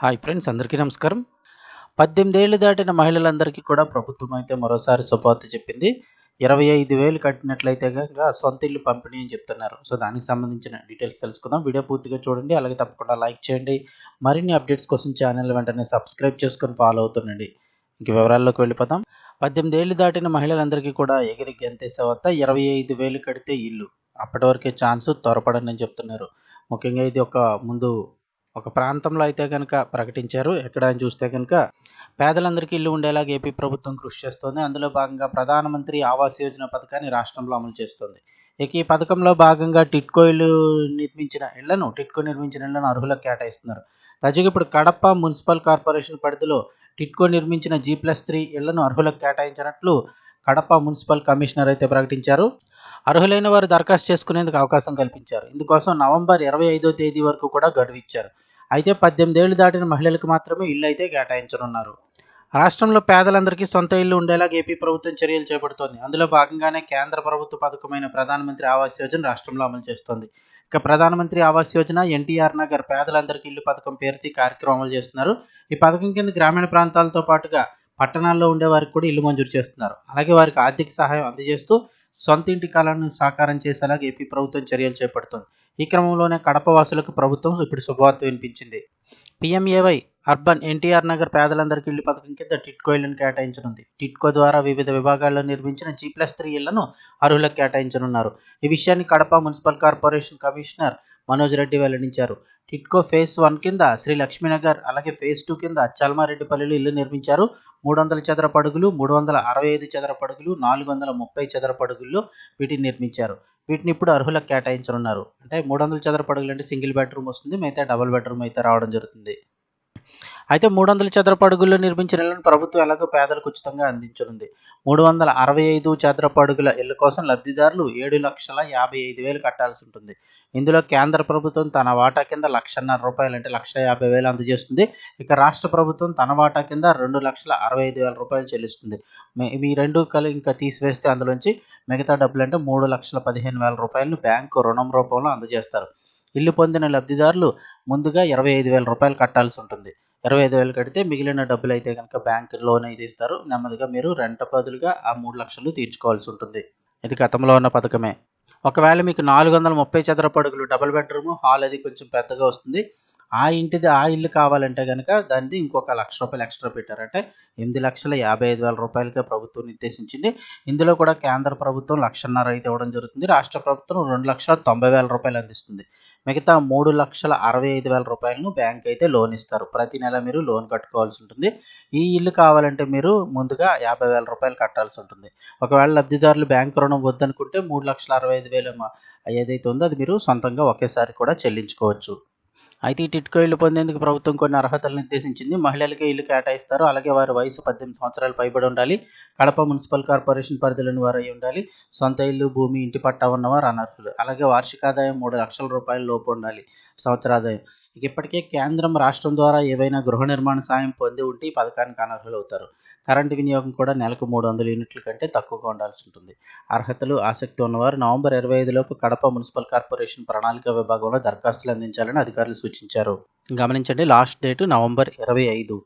Hi friends అందరికీ నమస్కారం. పద్దెనిమిదేళ్ళు దాటిన మహిళలందరికీ కూడా ప్రభుత్వం అయితే మరోసారి శుభవార్త చెప్పింది. ఇరవై ఐదు వేలు కట్టినట్లయితే కనుక సొంత ఇల్లు పంపిణీ అని చెప్తున్నారు. సో దానికి సంబంధించిన డీటెయిల్స్ తెలుసుకుందాం. వీడియో పూర్తిగా చూడండి అలాగే తప్పకుండా లైక్ చేయండి. మరిన్ని అప్డేట్స్ కోసం ఛానల్ వెంటనే సబ్స్క్రైబ్ చేసుకొని ఫాలో అవుతుండండి. ఇంక వివరాల్లోకి వెళ్ళిపోతాం పద్దెనిమిది ఏళ్ళు దాటిన మహిళలందరికీ కూడా ఎగిరి గెంతేసే వద్ద ఇరవై ఐదు వేలు కడితే ఇల్లు. అప్పటి వరకే ఛాన్స్ త్వరపడని చెప్తున్నారు. ముఖ్యంగా ఇది ఒక ముందు ఒక ప్రాంతంలో అయితే కనుక ప్రకటించారు. ఎక్కడ అని చూస్తే కనుక పేదలందరికీ ఇల్లు ఉండేలాగా ఏపీ ప్రభుత్వం కృషి చేస్తోంది. అందులో భాగంగా ప్రధానమంత్రి ఆవాస్ యోజన పథకాన్ని రాష్ట్రంలో అమలు చేస్తోంది. ఇక ఈ పథకంలో భాగంగా టిట్కో ఇల్లు నిర్మించిన ఇళ్ళను టిట్కో నిర్మించిన ఇళ్ళను అర్హులకు కేటాయిస్తున్నారు. తాజాగా ఇప్పుడు కడప మున్సిపల్ కార్పొరేషన్ పరిధిలో టిట్కో నిర్మించిన జీ ప్లస్ త్రీ ఇళ్ళను అర్హులకు కేటాయించినట్లు కడప మున్సిపల్ కమిషనర్ అయితే ప్రకటించారు. అర్హులైన వారు దరఖాస్తు చేసుకునేందుకు అవకాశం కల్పించారు. ఇందుకోసం నవంబర్ ఇరవై ఐదో తేదీ వరకు కూడా గడువిచ్చారు ఇచ్చారు. అయితే పద్దెనిమిది ఏళ్ళు దాటిన మహిళలకు మాత్రమే ఇల్లు అయితే కేటాయించనున్నారు. రాష్ట్రంలో పేదలందరికీ సొంత ఇల్లు ఉండేలాగా ఏపీ ప్రభుత్వం చర్యలు చేపడుతోంది. అందులో భాగంగానే కేంద్ర ప్రభుత్వ పథకమైన ప్రధానమంత్రి ఆవాస్ యోజన రాష్ట్రంలో అమలు చేస్తోంది. ఇక ప్రధానమంత్రి ఆవాస్ యోజన ఎన్టీఆర్ నగర్ పేదలందరికీ ఇల్లు పథకం పేరుతో కార్యక్రమం అమలు చేస్తున్నారు. ఈ పథకం కింద గ్రామీణ ప్రాంతాలతో పాటుగా పట్టణాల్లో ఉండే వారికి కూడా ఇల్లు మంజూరు చేస్తున్నారు. అలాగే వారికి ఆర్థిక సహాయం అందజేస్తూ సొంత ఇంటి కళను సాకారం చేసేలాగా ఏపీ ప్రభుత్వం చర్యలు చేపడుతోంది. ఈ క్రమంలోనే కడప వాసులకు ప్రభుత్వం ఇప్పుడు శుభవార్త వినిపించింది. పిఎంఏవై అర్బన్ ఎన్టీఆర్ నగర్ పేదలందరికీ ఇల్లు పథకం కింద టిట్కో ఇళ్ళను కేటాయించనుంది. టిట్కో ద్వారా వివిధ విభాగాల్లో నిర్మించిన జీ ప్లస్ త్రీ ఇళ్ళను అర్హులకు కేటాయించనున్నారు. ఈ విషయాన్ని Kadapa municipal corporation commissioner Manoj Reddy వెల్లడించారు. టిట్కో ఫేజ్ వన్ కింద శ్రీ లక్ష్మీనగర్ అలాగే ఫేజ్ టూ కింద చల్మారెడ్డిపల్లిలో ఇల్లు నిర్మించారు. మూడు వందల చదరపడుగులు మూడు వందల అరవై ఐదు చదరపడుగులు నాలుగు వందల ముప్పై చదరపడుగుల్లో వీటిని నిర్మించారు. వీటిని ఇప్పుడు అర్హులకు కేటాయించనున్నారు. అంటే మూడు వందల చదరపడుగులు అంటే సింగిల్ బెడ్రూమ్ వస్తుంది మిగతా డబుల్ బెడ్రూమ్ అయితే రావడం జరుగుతుంది. అయితే మూడు వందల చదరపు అడుగుల్లో నిర్మించిన ఇళ్ళను ప్రభుత్వం ఎలాగో పేదలకు ఉచితంగా అందించనుంది. మూడు వందల అరవై ఐదు చదరపు అడుగుల ఇళ్ళ కోసం లబ్ధిదారులు ఏడు లక్షల యాభై ఐదు వేలు కట్టాల్సి ఉంటుంది. ఇందులో కేంద్ర ప్రభుత్వం తన వాటా కింద లక్షన్నర రూపాయలు అంటే లక్ష యాభై వేలు అందజేస్తుంది. ఇక రాష్ట్ర ప్రభుత్వం తన వాటా కింద రెండు లక్షల అరవై ఐదు వేల రూపాయలు చెల్లిస్తుంది. ఈ రెండు కలి ఇంకా తీసివేస్తే అందులోంచి మిగతా డబ్బులు అంటే మూడు లక్షల పదిహేను వేల రూపాయలను బ్యాంకు రుణం రూపంలో అందజేస్తారు. ఇల్లు పొందిన లబ్ధిదారులు ముందుగా ఇరవై ఐదు వేల రూపాయలు కట్టాల్సి ఉంటుంది. ఇరవై ఐదు వేలు కడితే మిగిలిన డబ్బులు అయితే కనుక బ్యాంక్ లోన్ అయితే ఇస్తారు. నెమ్మదిగా మీరు రెంట బదులుగా ఆ మూడు లక్షలు తీర్చుకోవాల్సి ఉంటుంది. ఇది గతంలో ఉన్న పథకమే. ఒకవేళ మీకు నాలుగు వందల ముప్పై చదరపు అడుగులు డబుల్ బెడ్రూమ్ హాల్ అది కొంచెం పెద్దగా వస్తుంది. ఆ ఇంటిది ఆ ఇల్లు కావాలంటే కనుక దానిది ఇంకొక లక్ష రూపాయలు ఎక్స్ట్రా పెట్టారంటే ఎనిమిది లక్షల యాభై ఐదు వేల రూపాయలకే ప్రభుత్వం నిర్దేశించింది. ఇందులో కూడా కేంద్ర ప్రభుత్వం లక్షన్నర అయితే ఇవ్వడం జరుగుతుంది. రాష్ట్ర ప్రభుత్వం రెండు లక్షల తొంభై వేల రూపాయలు అందిస్తుంది. మిగతా మూడు లక్షల అరవై ఐదు వేల రూపాయలను బ్యాంక్ అయితే లోన్ ఇస్తారు. ప్రతి నెల మీరు లోన్ కట్టుకోవాల్సి ఉంటుంది. ఈ ఇల్లు కావాలంటే మీరు ముందుగా యాభై వేల రూపాయలు కట్టాల్సి ఉంటుంది. ఒకవేళ లబ్ధిదారులు బ్యాంక్ రుణం వద్దనుకుంటే మూడు లక్షల అరవై ఐదు వేలు ఏదైతే ఉందో అది మీరు సొంతంగా ఒకేసారి కూడా చెల్లించుకోవచ్చు. అయితే ఈ టిట్కో ఇల్లు పొందేందుకు ప్రభుత్వం కొన్ని అర్హతలు నిర్దేశించింది. మహిళలకే ఇల్లు కేటాయిస్తారు. అలాగే వారి వయసు పద్దెనిమిది సంవత్సరాలు పైబడి ఉండాలి. కడప మున్సిపల్ కార్పొరేషన్ పరిధిలోని వారు అయి ఉండాలి. సొంత ఇల్లు భూమి ఇంటి పట్టా ఉన్నవారు అనర్హులు. అలాగే వార్షిక ఆదాయం మూడు లక్షల రూపాయల లోపు ఉండాలి సంవత్సర ఆదాయం. ఇప్పటికే కేంద్రం రాష్ట్రం ద్వారా ఏవైనా గృహ నిర్మాణ సాయం పొంది ఉంటే ఈ పథకానికి అనర్హులు అవుతారు. కరెంటు వినియోగం కూడా నెలకు మూడు వందల యూనిట్ల కంటే తక్కువగా ఉండాల్సి ఉంటుంది. అర్హతలు ఆసక్తి ఉన్నవారు నవంబర్ ఇరవై ఐదులోపు కడప మున్సిపల్ కార్పొరేషన్ ప్రణాళిక విభాగంలో దరఖాస్తులు అందించాలని అధికారులు సూచించారు. గమనించండి లాస్ట్ డేట్ నవంబర్ ఇరవై ఐదు.